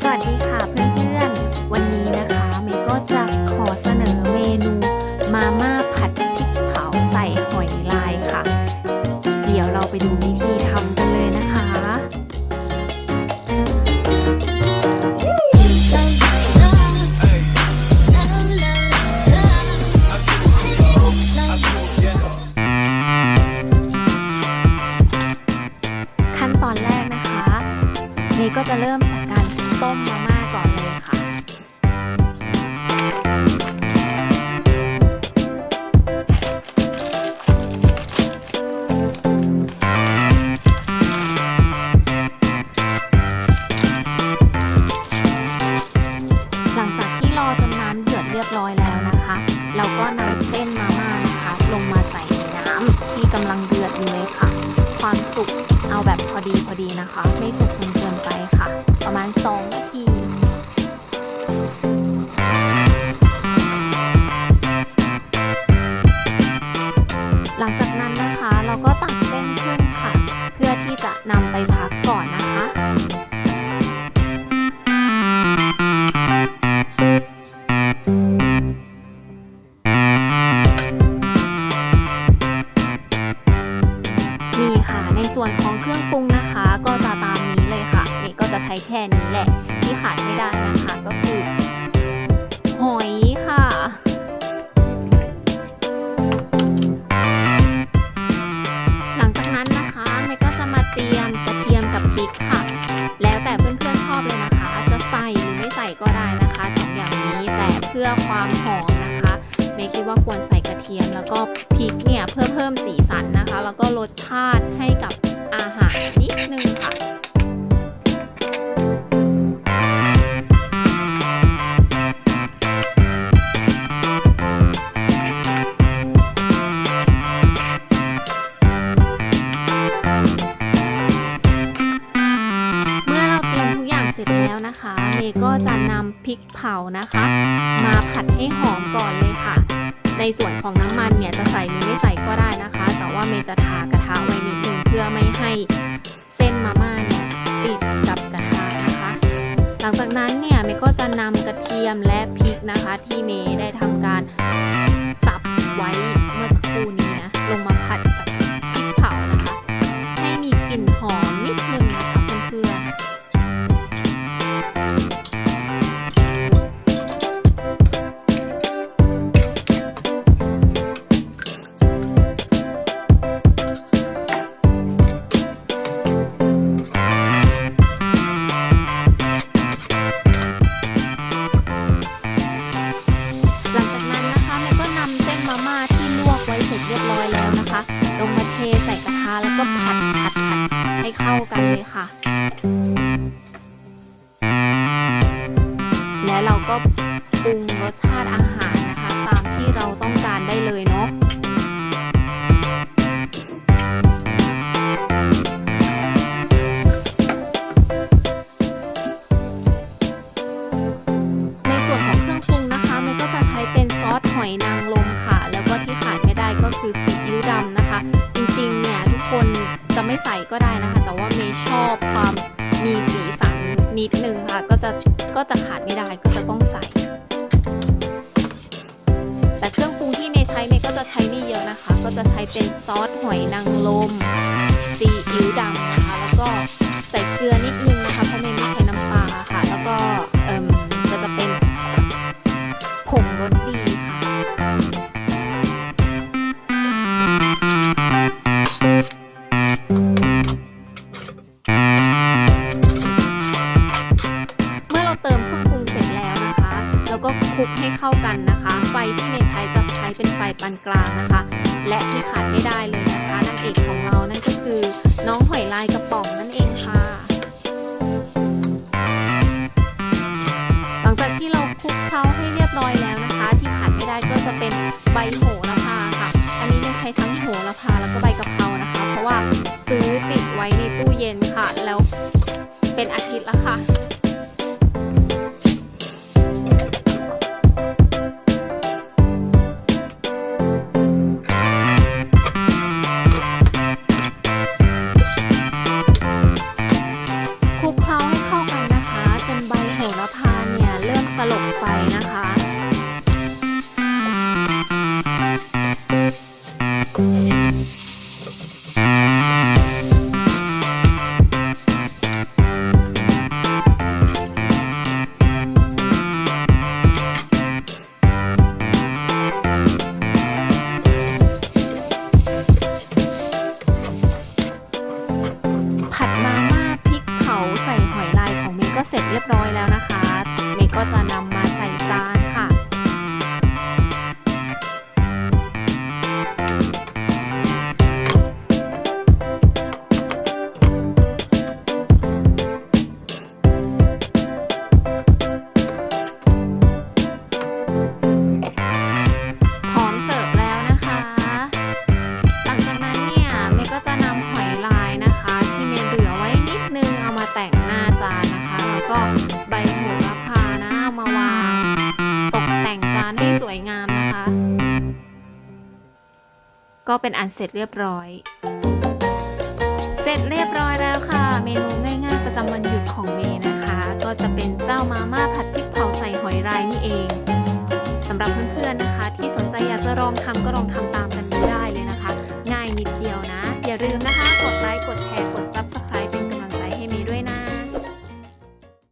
สวัสดีค่ะเพื่อนๆ วันนี้นะคะเมย์ก็จะขอเสนอเมนูมาม่าผัดพริกเผาใส่หอยลายค่ะ เดี๋ยวเราไปดูวิธี ก็จะเริ่มจากการต้มมาม่าก่อนเลยค่ะ หลังจากที่รอจนน้ำเดือดเรียบร้อยแล้วนะคะ เราก็นำเส้นมาม่านะคะลงมาใส่ในน้ำที่กำลังเดือดอยู่เลยค่ะ ความสุกเอาแบบพอดีพอดีนะคะ ไม่สุก ประมาณ2นาทีหลังจากนั้นนะคะเราก็ตักเส้นขึ้นค่ะ เพื่อที่จะนำไปพักก่อนนะคะนี่ค่ะในส่วนของ แค่นี้แหละ ที่ขาดไม่ได้นะคะก็คือ หอยค่ะหลังจากนั้นนะคะเมย์ก็จะมาเตรียมกระเทียมกับพริกค่ะแล้วแต่เพื่อนๆชอบเลยนะคะจะใส่หรือไม่ใส่ก็ได้นะคะสองอย่างนี้แต่เพื่อความหอมนะคะ เมย์คิดว่าควรใส่กระเทียม แล้วก็พริกเนี่ยเพื่อเพิ่มสีสันนะคะ แล้วก็รสชาติให้กับอาหารนิดนึงค่ะ นะคะเมย์ก็จะนำพริกเผานะคะ มาผัดให้หอมก่อนเลยค่ะ ในส่วนของน้ำมันเนี่ยจะใส่หรือไม่ใส่ก็ได้นะคะ แต่ว่าเมย์จะทากระทะไว้นิดนึงเพื่อไม่ให้เส้นมาม่าเนี่ยติดกับกระทะนะคะ หลังจากนั้นเนี่ยเมย์ก็จะนำกระเทียมและพริกนะคะ ที่เมย์ได้ทำการสับไว้เมื่อสักครู่นี้ เลยค่ะ และเราก็ปรุงรสชาติอาหารนะคะ ตามที่เราต้องการได้เลยเนาะในส่วนของเครื่องปรุงนะคะมย์ก็จะใช้เป็นซอสหอยนางรมค่ะแล้วก็ที่ขาดไม่ได้ก็คือซีอิ๊วดำนะคะ จริงๆเนี่ยทุกคน จะไม่ใส่ก็ได้นะคะ แต่ว่าเมย์ชอบความมีสีสันนิดนึงค่ะ ก็จะก็จะขาดไม่ได้ก็จะต้องใส่ แต่เครื่องปรุงที่เมย์ใช้เมย์ก็จะใช้ไม่เยอะนะคะ ก็จะใช้เป็นซอสหอยนางรมซีอิ๊วดำนะคะแล้วก็ใส่เกลือนิดนึงนะคะเพราะเมย์ไม่ใช้น้ำปลาค่ะ แล้วก็เอิ่มก็จะเป็นผงรสดี คลุกให้เข้ากันนะคะ ไฟที่เมย์ใช้จะใช้เป็นไฟปานกลางนะคะ และที่ขาดไม่ได้เลยนะคะนางเอกของเรานั่นก็คือ น้องหอยลายกระป๋องนั่นเองค่ะ หลังจากที่เราคลุกเคล้าให้เรียบร้อยแล้วนะคะ ที่ขาดไม่ได้ก็จะเป็นใบโหระพาค่ะ อันนี้เนี่ใช้ทั้งโหระพาแล้วก็ใบกะเพรานะคะ เพราะว่าซื้อติดไว้ในตู้เย็นค่ะ แล้วเป็นอาทิตย์แล้วค่ะ เรียบร้อยแล้วนะคะ เมย์ก็จะนำ ก็เป็นอันเสร็จเรียบร้อย เสร็จเรียบร้อยแล้วค่ะ เมนูง่ายๆประจำวันหยุดของเมย์นะคะ ก็จะเป็นเจ้ามาม่าผัดพริกเผาใส่หอยลายนี่เองสำหรับเพื่อนๆนะคะ ที่สนใจอยากจะลองทำก็ลองทำตามกัน